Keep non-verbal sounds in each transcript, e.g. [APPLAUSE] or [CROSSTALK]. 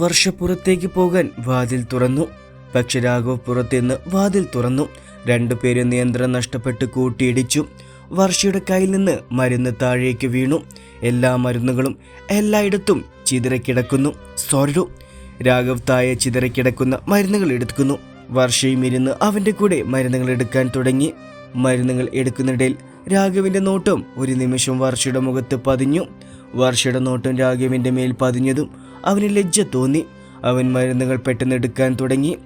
വർഷ പുറത്തേക്ക് പോകാൻ വാതിൽ തുറന്നു. പക്ഷെ രാഘവ് പുറത്തുനിന്ന് വാതിൽ തുറന്നു. രണ്ടുപേരും നിയന്ത്രണം നഷ്ടപ്പെട്ട് കൂട്ടിയിടിച്ചു. വർഷയുടെ കയ്യിൽ നിന്ന് മരുന്ന് താഴേക്ക് വീണു. എല്ലാ മരുന്നുകളും എല്ലായിടത്തും ചിതറക്കിടക്കുന്നു. സോരു രാഘവ് തായ ചിതറക്കിടക്കുന്ന മരുന്നുകൾ എടുക്കുന്നു. വർഷയും ഇരുന്ന് അവന്റെ കൂടെ മരുന്നുകൾ എടുക്കാൻ തുടങ്ങി. മരുന്നുകൾ എടുക്കുന്നിടയിൽ രാഘവിന്റെ നോട്ടം ഒരു നിമിഷം വർഷയുടെ മുഖത്ത് പതിഞ്ഞു. വർഷയുടെ നോട്ടം രാഘവിന്റെ മേൽ പതിഞ്ഞതും അവന് ലജ്ജ തോന്നി. അവൻ മരുന്നുകൾ പെട്ടെന്ന് എടുക്കാൻ തുടങ്ങി.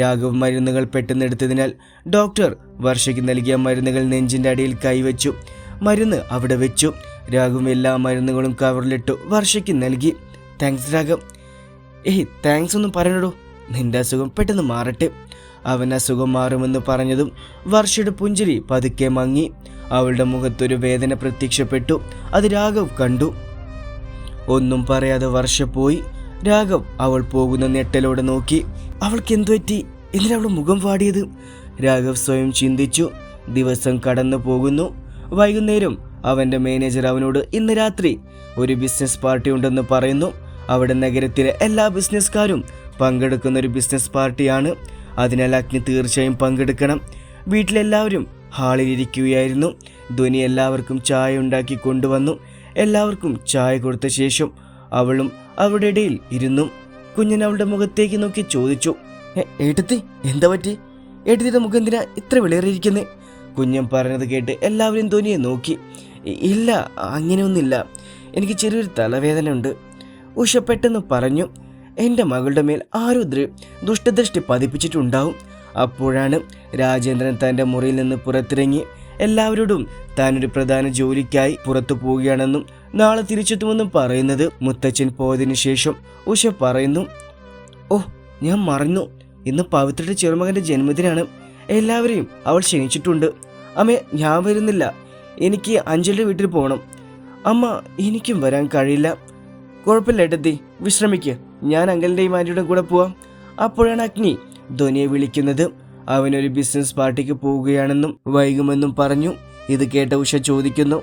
രാഘവ് മരുന്നുകൾ പെട്ടെന്ന് എടുത്തതിനാൽ ഡോക്ടർ വർഷയ്ക്ക് നൽകിയ മരുന്നുകൾ നെഞ്ചിന്റെ അടിയിൽ കൈവച്ചു. മരുന്ന് അവിടെ വെച്ചു. രാഘവ് എല്ലാ മരുന്നുകളും കവറിലിട്ടു വർഷയ്ക്ക് നൽകി. താങ്ക്സ് രാഘവ്. ഏയ് താങ്ക്സ് ഒന്നും പറയണടോ. നിന്റെ അസുഖം പെട്ടെന്ന് മാറട്ടെ. അവൻ അസുഖം മാറുമെന്ന് പറഞ്ഞതും വർഷയുടെ പുഞ്ചിരി പതുക്കെ മങ്ങി. അവളുടെ മുഖത്തൊരു വേദന പ്രത്യക്ഷപ്പെട്ടു. അത് രാഘവ് കണ്ടു. ഒന്നും പറയാതെ വർഷ പോയി. രാഘവ് അവൾ പോകുന്ന ഞെട്ടലോടെ നോക്കി. അവൾക്ക് എന്തു പറ്റി? അവൾ മുഖം വാടിയത്? രാഘവ് സ്വയം ചിന്തിച്ചു. ദിവസം കടന്നു പോകുന്നു. വൈകുന്നേരം അവന്റെ മാനേജർ അവനോട് ഇന്ന് രാത്രി ഒരു ബിസിനസ് പാർട്ടി ഉണ്ടെന്ന് പറയുന്നു. അവിടെ നഗരത്തിലെ എല്ലാ ബിസിനസ്സുകാരും പങ്കെടുക്കുന്ന ഒരു ബിസിനസ് പാർട്ടിയാണ്. അതിനാൽ അഗ്നി തീർച്ചയായും പങ്കെടുക്കണം. വീട്ടിലെല്ലാവരും ഹാളിലിരിക്കുകയായിരുന്നു. ധ്വനി എല്ലാവർക്കും ചായ ഉണ്ടാക്കി കൊണ്ടുവന്നു. എല്ലാവർക്കും ചായ കൊടുത്ത ശേഷം അവളും അവളുടെ ഇടയിൽ ഇരുന്നു. കുഞ്ഞൻ അവളുടെ മുഖത്തേക്ക് നോക്കി ചോദിച്ചു "എ, ഏട്ടത്തി എന്താ പറ്റി? ഏട്ടത്തിയുടെ മുഖം എന്തിനാ ഇത്ര വിളറിയിരിക്കുന്നേ കുഞ്ഞൻ പറഞ്ഞത് കേട്ട് എല്ലാവരും ധോനിയെ നോക്കി. "ഇ- ഇല്ല അങ്ങനെയൊന്നുമില്ല. എനിക്ക് ചെറിയൊരു തലവേദന ഉണ്ട് ഉഷ പെട്ടെന്ന് പറഞ്ഞു എന്റെ മകളുടെ മേൽ ആരോ ദൃ ദുഷ്ടദൃഷ്ടി പതിപ്പിച്ചിട്ടുണ്ടാവും. അപ്പോഴാണ് രാജേന്ദ്രൻ തന്റെ മുറിയിൽ നിന്ന് പുറത്തിറങ്ങി എല്ലാവരോടും ഒരു പ്രധാന ജോലിക്കായി പുറത്തു പോവുകയാണെന്നും നാളെ തിരിച്ചെത്തുമെന്നും പറയുന്നത് മുത്തച്ഛൻ പോയതിനു ശേഷം ഉഷ പറയുന്നു ഓ ഞാൻ മറന്നു. ഇന്ന് പവിത്രയുടെ ചെറുമകന്റെ ജന്മദിനാണ്. എല്ലാവരെയും അവൾ ക്ഷണിച്ചിട്ടുണ്ട്. അമ്മേ ഞാൻ വരുന്നില്ല. എനിക്ക് അഞ്ജലിയുടെ വീട്ടിൽ പോകണം അമ്മ എനിക്കും വരാൻ കഴിയില്ല. കുഴപ്പമില്ല ഏട്ടത്തി. വിശ്രമിക്ക്. ഞാൻ അങ്കലിന്റെയും ആന്റിയുടെയും കൂടെ പോവാം. അപ്പോഴാണ് അഗ്നി ധ്വനിയെ വിളിക്കുന്നത്. അവനൊരു ബിസിനസ് പാർട്ടിക്ക് പോവുകയാണെന്നും വൈകുമെന്നും പറഞ്ഞു. ഇത് കേട്ട ഉഷ ചോദിക്കുന്നു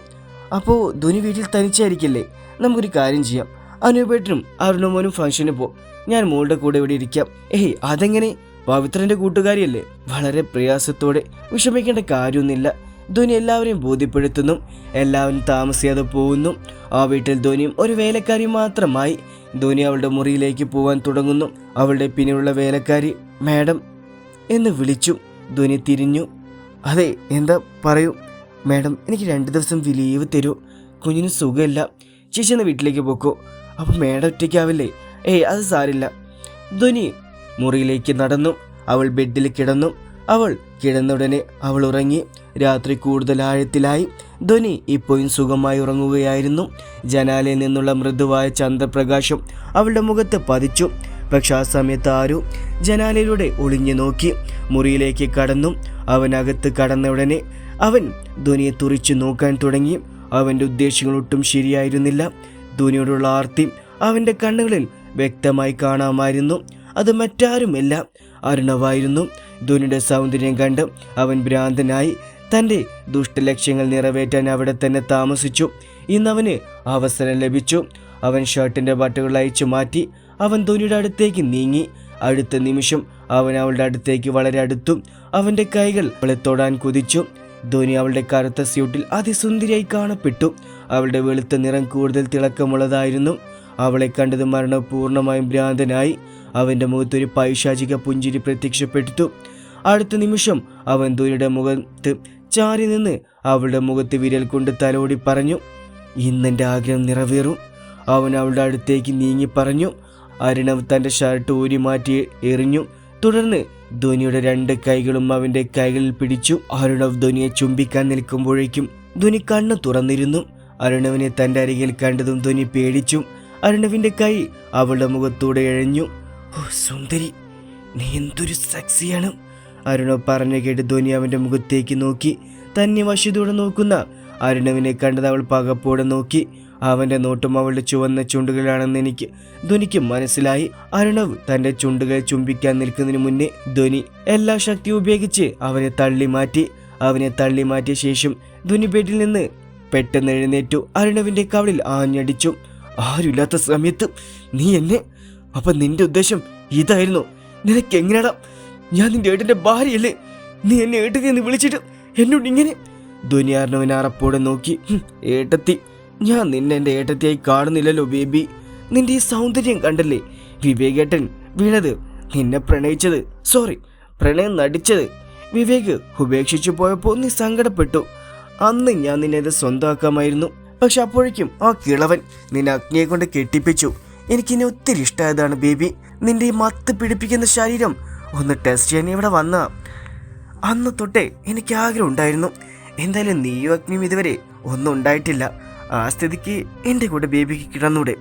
അപ്പോൾ ധോനി വീട്ടിൽ തനിച്ചായിരിക്കില്ലേ? നമുക്കൊരു കാര്യം ചെയ്യാം. അനുപേട്ടനും അരുണമോനും ഫംഗ്ഷന് പോ. ഞാൻ മോളുടെ കൂടെ ഇവിടെ ഇരിക്കാം. ഏയ് അതെങ്ങനെ? പവിത്രന്റെ കൂട്ടുകാരിയല്ലേ? വളരെ പ്രയാസത്തോടെ വിഷമിക്കേണ്ട കാര്യമൊന്നുമില്ല. ധോനി എല്ലാവരെയും ബോധ്യപ്പെടുത്തുന്നു. എല്ലാവരും താമസിയാതെ പോകുന്നു. ആ വീട്ടിൽ ധോനിയും ഒരു വേലക്കാരി മാത്രമായി. ധോനി അവളുടെ മുറിയിലേക്ക് പോകാൻ തുടങ്ങുന്നു. അവളുടെ പിന്നിലുള്ള വേലക്കാരി മാഡം എന്ന് വിളിച്ചു. ധ്വനി തിരിഞ്ഞു. അതെ എന്താ പറയൂ? മാഡം എനിക്ക് രണ്ട് ദിവസം ലീവ് തരൂ. കുഞ്ഞിന് സുഖമില്ല. ചേച്ചി എന്ന വീട്ടിലേക്ക് പോക്കോ. അപ്പം മാഡം ഒറ്റയ്ക്കാവില്ലേ? ഏയ് അത് സാരില്ല. ധ്വനി മുറിയിലേക്ക് നടന്നു. അവൾ ബെഡിൽ കിടന്നു. അവൾ കിടന്നുടനെ അവൾ ഉറങ്ങി. രാത്രി കൂടുതൽ ആഴത്തിലായി. ധ്വനി ഇപ്പോഴും സുഖമായി ഉറങ്ങുകയായിരുന്നു. ജനാലയിൽ നിന്നുള്ള മൃദുവായ ചന്ദ്രപ്രകാശം അവളുടെ മുഖത്ത് പതിച്ചു. പക്ഷെ ആ സമയത്ത് ആരു ജനാലയിലൂടെ ഒളിഞ്ഞു നോക്കി. മുറിയിലേക്ക് കടന്നു. അവനകത്ത് കടന്ന ഉടനെ അവൻ ധ്വനിയെ തുറിച്ചു നോക്കാൻ തുടങ്ങി. അവന്റെ ഉദ്ദേശങ്ങൾ ഒട്ടും ശരിയായിരുന്നില്ല. ധ്വനിയോടുള്ള ആർത്തി അവന്റെ കണ്ണുകളിൽ വ്യക്തമായി കാണാമായിരുന്നു. അത് മറ്റാരുമല്ല. അരുണവായിരുന്നു. ധ്വനിയുടെ സൗന്ദര്യം കണ്ട് അവൻ ഭ്രാന്തനായി തന്റെ ദുഷ്ടലക്ഷ്യങ്ങൾ നിറവേറ്റാൻ അവിടെ തന്നെ താമസിച്ചു. ഇന്നവന് അവസരം ലഭിച്ചു. അവൻ ഷർട്ടിന്റെ ബട്ടുകൾ അയച്ചു മാറ്റി അവൻ ധോനിയുടെ അടുത്തേക്ക് നീങ്ങി. അടുത്ത നിമിഷം അവൻ അവളുടെ അടുത്തേക്ക് വളരെ അടുത്തു. അവന്റെ കൈകൾ അവളെ തൊടാൻ കുതിച്ചു. ധോനി അവളുടെ കറുത്ത സ്യൂട്ടിൽ അതിസുന്ദരിയായി കാണപ്പെട്ടു. അവളുടെ വെളുത്ത നിറം കൂടുതൽ തിളക്കമുള്ളതായിരുന്നു. അവളെ കണ്ടത് മരണം പൂർണമായും ഭ്രാന്തനായി. അവന്റെ മുഖത്തൊരു പൈശാചിക പുഞ്ചിരി പ്രത്യക്ഷപ്പെട്ടു. അടുത്ത നിമിഷം അവൻ ധോനിയുടെ മുഖത്ത് ചാരി നിന്ന് അവളുടെ മുഖത്ത് വിരൽ കൊണ്ട് തലോടി പറഞ്ഞു ഇന്നെന്റെ ആഗ്രഹം നിറവേറും. അവൻ അവളുടെ അടുത്തേക്ക് നീങ്ങി പറഞ്ഞു അരുണവ് തന്റെ ഷർട്ട് ഊരി മാറ്റി എറിഞ്ഞു. തുടർന്ന് ധോനിയുടെ രണ്ട് കൈകളും അവന്റെ കൈകളിൽ പിടിച്ചു. അരുണവ് ധോനിയെ ചുംബിക്കാൻ നിൽക്കുമ്പോഴേക്കും ധോനി കണ്ണ് തുറന്നിരുന്നു. അരുണവിനെ തന്റെ അരികിൽ കണ്ടതും ധോനി പേടിച്ചു. അരുണവിന്റെ കൈ അവളുടെ മുഖത്തൂടെ എഴഞ്ഞു. ഓ സുന്ദരി നീ എന്തൊരു സെക്സിയാണ് അരുണവ് പറഞ്ഞു കേട്ട് ധോനി അവന്റെ മുഖത്തേക്ക് നോക്കി. തന്നെ വശുതോടെ നോക്കുന്ന അരുണവിനെ കണ്ടത് അവൾ പകപ്പോടെ നോക്കി. അവന്റെ നോട്ടും അവളുടെ ചുവന്ന ചുണ്ടുകളാണെന്ന് എനിക്ക് ധ്വനിക്ക് മനസ്സിലായി. അരുണവ് തന്റെ ചുണ്ടുകൾ ചുംബിക്കാൻ നിൽക്കുന്നതിന് മുന്നേ ധ്വനി എല്ലാ ശക്തിയും ഉപയോഗിച്ച് അവനെ തള്ളി മാറ്റി. അവനെ തള്ളി മാറ്റിയ ശേഷം ധ്വനി ബെഡിൽ നിന്ന് പെട്ടെന്ന് എഴുന്നേറ്റു. അരുണവിന്റെ കവളിൽ ആഞ്ഞടിച്ചു. ആരുമില്ലാത്ത സമയത്ത് നീ എന്നെ? അപ്പൊ നിന്റെ ഉദ്ദേശം ഇതായിരുന്നു? നിനക്ക് എങ്ങനെയാടാ ഞാൻ നിന്റെ ഏട്ടന്റെ ഭാര്യയല്ലേ? നീ എന്നെ ഏട്ടനെ എന്ന് വിളിച്ചിട്ട് എന്നോട് ഇങ്ങനെ? ദുനിയാറിനവൻ അറപ്പോടെ നോക്കി. ഏട്ടത്തി ഞാൻ നിന്നെ എന്റെ ഏട്ടത്തിയായി കാണുന്നില്ലല്ലോ ബേബി. നിന്റെ ഈ സൗന്ദര്യം കണ്ടല്ലേ? വിവേകേട്ടൻ വീണത് നിന്നെ പ്രണയിച്ചത് സോറി പ്രണയം നടിച്ചത്. വിവേക് ഉപേക്ഷിച്ചു പോയപ്പോൾ നീ സങ്കടപ്പെട്ടു. അന്ന് ഞാൻ നിന്നെ സ്വന്തമാക്കാമായിരുന്നു. പക്ഷെ അപ്പോഴേക്കും ആ കിളവൻ നിന്നെ അഗ്നിയെ കൊണ്ട് കെട്ടിപ്പിച്ചു. എനിക്കിനി ഒത്തിരി ഇഷ്ടമായതാണ് ബേബി. നിന്റെ ഈ മത്ത് പിടിപ്പിക്കുന്ന ശരീരം ഒന്ന് ടെസ്റ്റ് ചെയ്യാൻ ഇവിടെ വന്ന. അന്ന് തൊട്ടേ എനിക്ക് ആഗ്രഹം ഉണ്ടായിരുന്നു. എന്തായാലും നീയോ അഗ്നിയും ഇതുവരെ ഒന്നും ഉണ്ടായിട്ടില്ല. ആ സ്ഥിതിക്ക് എന്റെ കൂടെ ബേബിക്ക് കിടന്നൂടെ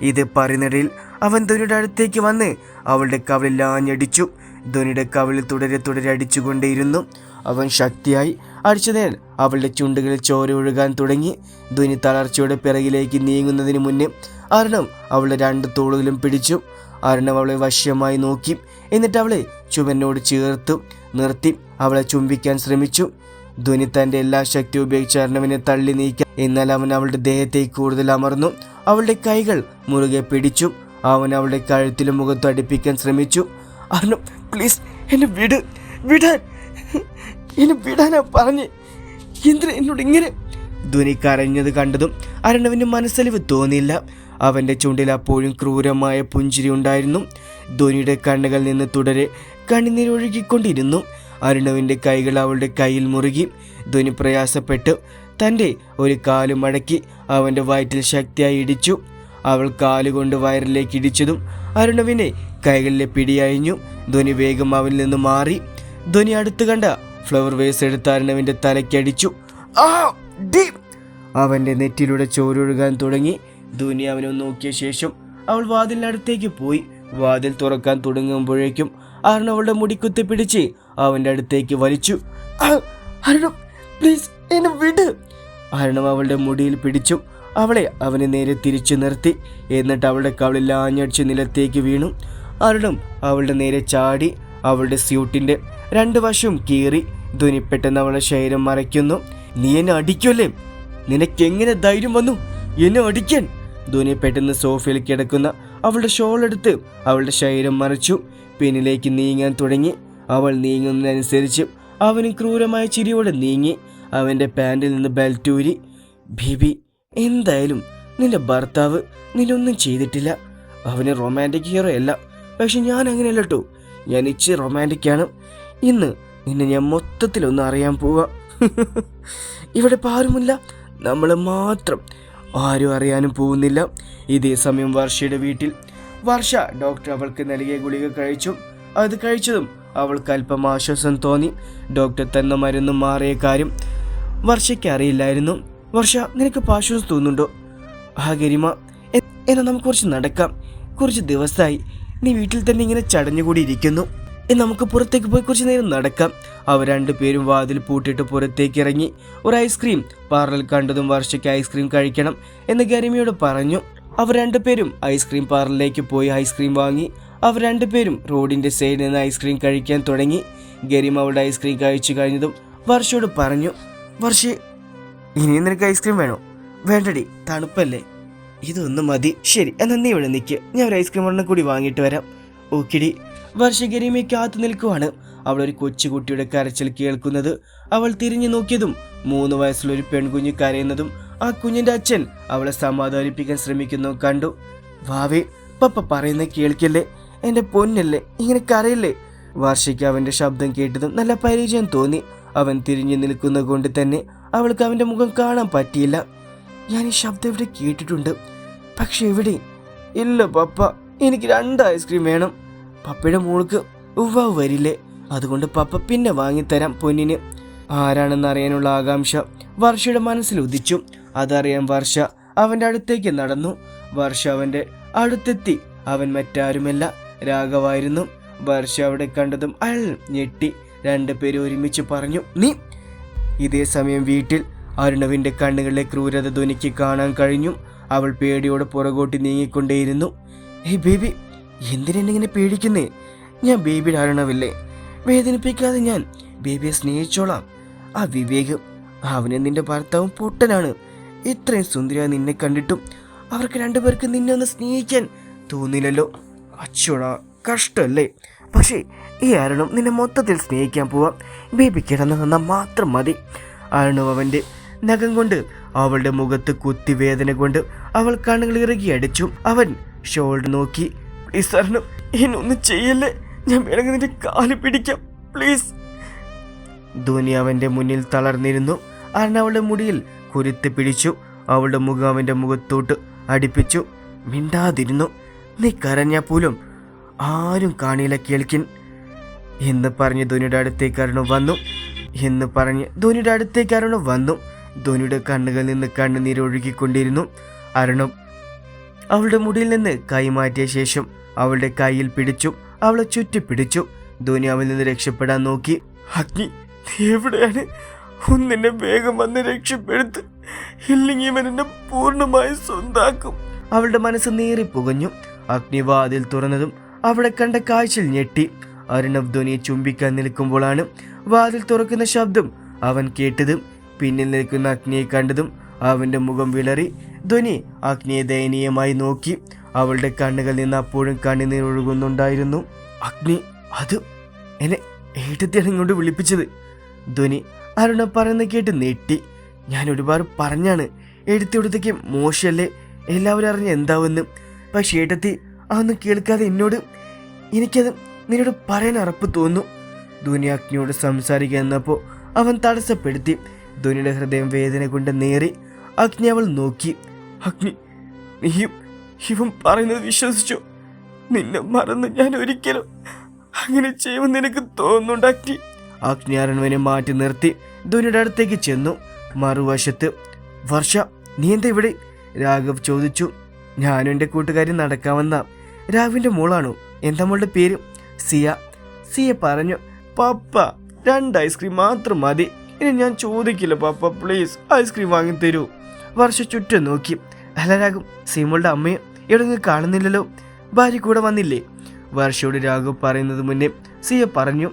ഇത് പറയുന്നിടയിൽ അവൻ ധോനിയുടെ അടുത്തേക്ക് വന്ന് അവളുടെ കവളിൽ ആഞ്ഞടിച്ചു. ധോനിയുടെ കവളിൽ തുടരെ തുടരെ അടിച്ചുകൊണ്ടേയിരുന്നു. അവൻ ശക്തിയായി അടിച്ചതിനാൽ അവളുടെ ചുണ്ടുകളിൽ ചോര ഒഴുകാൻ തുടങ്ങി. ധ്വനി തളർച്ചയുടെ പിറകിലേക്ക് നീങ്ങുന്നതിന് മുന്നേ അരുണം അവളുടെ രണ്ട് തോളുകളും പിടിച്ചു. അരുണം അവളെ വശ്യമായി നോക്കി. എന്നിട്ട് അവളെ ചുമനോട് ചേർത്തു. നിർത്തി അവളെ ചുംബിക്കാൻ ശ്രമിച്ചു. ധ്വനി തന്റെ എല്ലാ ശക്തി ഉപയോഗിച്ച് അർണവിനെ തള്ളി നീക്കി. എന്നാൽ അവൻ അവളുടെ ദേഹത്തെ കൂടുതൽ അമർന്നു. അവളുടെ കൈകൾ മുറുകെ പിടിച്ചു. അവൻ അവളുടെ കഴുത്തിലും മുഖത്തും അടുപ്പിക്കാൻ ശ്രമിച്ചു. അർണവ് പ്ലീസ് എന്നെ വിട് വിടാൻ എന്നെ വിടാനാ പറഞ്ഞ്. എന്തിനാ എന്നോട് ഇങ്ങനെ? ധ്വനി കരഞ്ഞത് കണ്ടതും അരണവിന് മനസ്സലിവ് തോന്നിയില്ല. അവന്റെ ചുണ്ടിൽ അപ്പോഴും ക്രൂരമായ പുഞ്ചിരി ഉണ്ടായിരുന്നു. ധ്വനിയുടെ കണ്ണുകളിൽ നിന്ന് തുടരെ കണ്ണുനീരൊഴുകിക്കൊണ്ടിരുന്നു. അരുണവിന്റെ കൈകൾ അവളുടെ കയ്യിൽ മുറുകി ധ്വനി പ്രയാസപ്പെട്ടു. തന്റെ ഒരു കാൽ മടക്കി അവന്റെ വയറ്റിൽ ശക്തിയായി ഇടിച്ചു. അവൾ കാലുകൊണ്ട് വയറിലേക്ക് ഇടിച്ചതും അരുണവിനെ കൈകളിലെ പിടിയഴിഞ്ഞു ധ്വനി വേഗം അവനിൽ നിന്ന് മാറി. ധ്വനി അടുത്ത് കണ്ട ഫ്ലവർ വേസ് എടുത്ത് അരുണവിന്റെ തലയ്ക്കടിച്ചു അവന്റെ നെറ്റിലൂടെ ചോരൊഴുകാൻ തുടങ്ങി. ധ്വനി അവനെ നോക്കിയ ശേഷം അവൾ വാതിലിനടുത്തേക്ക് പോയി. വാതിൽ തുറക്കാൻ തുടങ്ങുമ്പോഴേക്കും അരുൺ അവളുടെ മുടിക്കുത്തി പിടിച്ച് അവന്റെ അടുത്തേക്ക് വലിച്ചു. അരുണം പ്ലീസ് എന്നെ വിട്. അരുണം അവളുടെ മുടിയിൽ പിടിച്ചു. അവളെ അവനെ നേരെ തിരിച്ചു നിർത്തി. എന്നിട്ട് അവളുടെ കവളിൽ ആഞ്ഞടിച്ച് നിലത്തേക്ക് വീണു. അരുണം അവളുടെ നേരെ ചാടി അവളുടെ സ്യൂട്ടിന്റെ രണ്ട് വശവും കീറി ധ്വനി പെട്ടെന്ന് അവളുടെ ശരീരം മറയ്ക്കുന്നു. നീ എന്നെ അടിക്കുമല്ലേ നിനക്ക് എങ്ങനെ ധൈര്യം വന്നു? എന്നെ അടിക്കാൻ. ധുനി പെട്ടെന്ന് സോഫയിൽ കിടക്കുന്ന അവളുടെ ഷോൾ എടുത്ത് അവളുടെ ശരീരം മറച്ചു. പിന്നിലേക്ക് നീങ്ങാൻ തുടങ്ങി. അവൾ നീങ്ങുന്നതിനനുസരിച്ച് അവനും ക്രൂരമായ ചിരിയോടെ നീങ്ങി. അവന്റെ പാൻറിൽ നിന്ന് ബെൽറ്റൂരി ബിബി എന്തായാലും നിന്റെ ഭർത്താവ് നിന്നൊന്നും ചെയ്തിട്ടില്ല. അവന് റൊമാന്റിക് ഹീറോ അല്ല. പക്ഷെ ഞാൻ അങ്ങനെയല്ല കേട്ടോ ഞാൻ ഇച്ചിരി റൊമാന്റിക്കാണ് ഇന്ന് നിന്നെ ഞാൻ മൊത്തത്തിലൊന്ന് അറിയാൻ പോവാം. [LAUGHS] ഇവിടെ ആരുമില്ല നമ്മൾ മാത്രം ആരും അറിയാനും പോകുന്നില്ല. ഇതേ സമയം വർഷയുടെ വീട്ടിൽ വർഷ ഡോക്ടർ അവൾക്ക് നൽകിയ ഗുളിക കഴിച്ചു അത് കഴിച്ചതും അവൾക്ക് അല്പം ആശ്വാസം തോന്നി. ഡോക്ടർ തന്ന മരുന്നും മാറിയ കാര്യം വർഷയ്ക്ക് അറിയില്ലായിരുന്നു. വർഷ നിനക്ക് പാശ്വാസം തോന്നുന്നുണ്ടോ? ആ ഗരിമ എന്നാൽ നമുക്ക് കുറച്ച് നടക്കാം. കുറച്ച് ദിവസമായി. നീ വീട്ടിൽ തന്നെ ഇങ്ങനെ ചടഞ്ഞുകൂടി ഇരിക്കുന്നു ഇനി നമുക്ക് പുറത്തേക്ക് പോയി കുറച്ച് നേരം നടക്കാം. അവർ രണ്ടുപേരും വാതിൽ പൂട്ടിയിട്ട് പുറത്തേക്ക് ഇറങ്ങി ഒരു ഐസ്ക്രീം പാർലറിൽ കണ്ടതും വർഷയ്ക്ക് ഐസ്ക്രീം കഴിക്കണം എന്ന് ഗരിമയോട് പറഞ്ഞു. അവർ രണ്ടുപേരും ഐസ്ക്രീം പാർലറിലേക്ക് പോയി ഐസ്ക്രീം വാങ്ങി. അവർ രണ്ടുപേരും റോഡിന്റെ സൈഡിൽ നിന്ന് ഐസ്ക്രീം കഴിക്കാൻ തുടങ്ങി. ഗരിമ അവളുടെ ഐസ്ക്രീം കഴിച്ചു കഴിഞ്ഞതും വർഷയോട് പറഞ്ഞു വർഷേ ഇനി നിനക്ക് ഐസ്ക്രീം വേണോ? വേണ്ടടി തണുപ്പല്ലേ? ഇതൊന്നും മതി. ശരി എന്നാ നീ ഇവിടെ നിൽക്കുക ഞാൻ ഒരു ഐസ്ക്രീം ഒരെണ്ണം കൂടി വാങ്ങിയിട്ട് വരാം. ഓക്കിടി. വർഷഗരിമയെ കാത്തു നിൽക്കുവാണ്. അവൾ ഒരു കൊച്ചുകുട്ടിയുടെ കരച്ചിൽ കേൾക്കുന്നത്. അവൾ തിരിഞ്ഞു നോക്കിയതും മൂന്ന് വയസ്സുള്ള ഒരു പെൺകുഞ്ഞ് കരയുന്നതും ആ കുഞ്ഞിന്റെ അച്ഛൻ അവളെ സമാധാനിപ്പിക്കാൻ ശ്രമിക്കുന്നു. കണ്ടു? വാവേ പപ്പ പറയുന്ന കേൾക്കല്ലേ? എന്റെ പൊന്നല്ലേ ഇങ്ങനെ കരയില്ലേ? വാർഷിക്ക് അവന്റെ ശബ്ദം കേട്ടതും നല്ല പരിചയം തോന്നി. അവൻ തിരിഞ്ഞു നിൽക്കുന്ന കൊണ്ട് തന്നെ അവൾക്ക് അവന്റെ മുഖം കാണാൻ പറ്റിയില്ല. ഞാൻ ഈ ശബ്ദം ഇവിടെ കേട്ടിട്ടുണ്ട്. പക്ഷെ എവിടെ? ഇല്ല പപ്പ എനിക്ക് രണ്ട് ഐസ്ക്രീം വേണം. പപ്പയുടെ മോൾക്ക് ഉവ്വാവ് വരില്ലേ? അതുകൊണ്ട് പപ്പ പിന്നെ വാങ്ങിത്തരാം പൊന്നിന്. ആരാണെന്ന് അറിയാനുള്ള ആകാംക്ഷ വർഷയുടെ മനസ്സിൽ ഉദിച്ചു. അതറിയാൻ വർഷ അവന്റെ അടുത്തേക്ക് നടന്നു. വർഷ അവന്റെ അടുത്തെത്തി. അവൻ മറ്റാരുമല്ല. രാഘവായിരുന്നു. വർഷ അവിടെ കണ്ടതും അയാൾ ഞെട്ടി. രണ്ടുപേരും ഒരുമിച്ച് പറഞ്ഞു നീ ഇതേ സമയം വീട്ടിൽ അരുണവിന്റെ കണ്ണുകളിലെ ക്രൂരത ധ്വനിക്ക് കാണാൻ കഴിഞ്ഞു. അവൾ പേടിയോടെ പുറകോട്ട് നീങ്ങിക്കൊണ്ടേയിരുന്നു. ഹേ ബേബി എന്തിനെന്നിങ്ങനെ പേടിക്കുന്നേ? ഞാൻ ബേബിയുടെ അരുണവില്ലേ? വേദനിപ്പിക്കാതെ ഞാൻ ബേബിയെ സ്നേഹിച്ചോളാം. ആ വിവേകം അവനെ നിന്റെ ഭർത്താവും പൊട്ടനാണ്. ഇത്രയും സുന്ദരിയായി നിന്നെ കണ്ടിട്ടും അവർക്ക് രണ്ടുപേർക്ക് നിന്നെ ഒന്ന് സ്നേഹിക്കാൻ തോന്നില്ലല്ലോ അച്ചോടാ കഷ്ടല്ലേ? പക്ഷേ ഈ അരുണും നിന്നെ മൊത്തത്തിൽ സ്നേഹിക്കാൻ പോവാം. ബേബി കിടന്നു നിന്നാൽ മാത്രം മതി. അരുണു അവന്റെ നഖം കൊണ്ട് അവളുടെ മുഖത്ത് കുത്തി വേദന കൊണ്ട് അവൾ കണ്ണുകൾ ഇറക്കി അടിച്ചു. അവൻ ഷോൾഡർ നോക്കി പ്ലീസ് അരുണു ഇനൊന്നും ചെയ്യല്ലേ? ഞാൻ വേണമെങ്കിൽ നിന്റെ കാൽ പിടിക്കാം. പ്ലീസ് ധോനി അവന്റെ മുന്നിൽ തളർന്നിരുന്നു. അരുൺ അവളുടെ മുടിയിൽ കുരുത്ത് പിടിച്ചു അവളുടെ മുഖം അവന്റെ മുഖത്തോട്ട് അടിപ്പിച്ചു. മിണ്ടാതിരുന്നു. നീ കരഞ്ഞാ പോലും ആരും കാണിയില്ല കേൾക്കിൻ. എന്ന് പറഞ്ഞ് ധോനിയുടെ അടുത്തേക്ക് അരുണ് വന്നു. എന്ന് പറഞ്ഞ് ധോനിയുടെ അടുത്തേക്ക് അരുണ് വന്നു. ധോനിയുടെ കണ്ണുകളിൽ നിന്ന് കണ്ണുനീര് ഒഴുകിക്കൊണ്ടിരുന്നു. അരുണും അവളുടെ മുടിയിൽ നിന്ന് കൈമാറ്റിയ ശേഷം അവളുടെ കൈയിൽ പിടിച്ചു. അവളെ ചുറ്റിപ്പിടിച്ചു. ധോനി അവനിൽ നിന്ന് രക്ഷപ്പെടാൻ നോക്കി. അഗ്നി എവിടെയാണ്? ഒന്നിനെ വേഗം വന്ന് രക്ഷപ്പെടുത്ത്. ഇല്ലെങ്കിൽ ഇവൻ എന്നെ പൂർണമായി സ്വന്താക്കും. അവളുടെ മനസ്സ് നേറി പുകഞ്ഞു അഗ്നിവാതിൽ തുറന്നതും അവളെ കണ്ട കാഴ്ചയിൽ ഞെട്ടി. അരുണവ് ധ്വനിയെ ചുംബിക്കാൻ നിൽക്കുമ്പോഴാണ് വാതിൽ തുറക്കുന്ന ശബ്ദം അവൻ കേട്ടതും പിന്നിൽ നിൽക്കുന്ന അഗ്നിയെ കണ്ടതും അവന്റെ മുഖം വിളറി. ധ്വനി അഗ്നിയെ ദയനീയമായി നോക്കി. അവളുടെ കണ്ണുകളിൽ നിന്ന് അപ്പോഴും കണ്ണുനീർ ഒഴുകുന്നുണ്ടായിരുന്നു. അഗ്നി അത് എന്നെ ഏട്ടത്തിയാണ് ഇങ്ങോട്ട് വിളിപ്പിച്ചത്. ധ്വനി അരുണ പറയുന്ന കേട്ട് നെട്ടി ഞാൻ ഒരുപാട് പറഞ്ഞാണ്. എടുത്തിടത്തേക്ക് മോശമല്ലേ എല്ലാവരും അറിഞ്ഞ എന്താവെന്ന് പക്ഷേ ഏട്ടത്തി അതൊന്നും കേൾക്കാതെ എന്നോട് എനിക്കത് നിന്നോട് പറയാൻ അറപ്പ് തോന്നുന്നു. ധോനി അഗ്നിയോട് സംസാരിക്കുക എന്നപ്പോൾ അവൻ തടസ്സപ്പെടുത്തി. ധോനിയുടെ ഹൃദയം വേദന കൊണ്ട് നേറി. അഗ്നി അവൾ നോക്കി. അഗ്നി നീയും ഇവൻ പറയുന്നത് വിശ്വസിച്ചു. നിന്നെ മറന്ന് ഞാൻ ഒരിക്കലും അങ്ങനെ ചെയ്യുമെന്ന് എനിക്ക് തോന്നുന്നുണ്ട് അഗ്നി. അഗ്നി മാറ്റി നിർത്തി ധോനിയുടെ അടുത്തേക്ക് ചെന്നു. മറുവശത്ത് വർഷ നീ എന്താ ഇവിടെ? രാഘവ് ചോദിച്ചു. ഞാനും എന്റെ കൂട്ടുകാരി നടക്കാമെന്ന. രാഘവിന്റെ മോളാണോ? എന്താ മോളുടെ പേര്? സിയ. സിയ പറഞ്ഞു പപ്പ രണ്ട് ഐസ്ക്രീം മാത്രം മതി. ഇനി ഞാൻ ചോദിക്കില്ല പപ്പ പ്ലീസ് ഐസ്ക്രീം വാങ്ങി തരൂ. വർഷ ചുറ്റും നോക്കി. അല്ല രാഘവ് സീമോളുടെ അമ്മയെ ഇവിടെ കാണുന്നില്ലല്ലോ. ഭാര്യ കൂടെ വന്നില്ലേ? വർഷയോട് രാഘവ് പറയുന്നത് മുന്നേ സിയ പറഞ്ഞു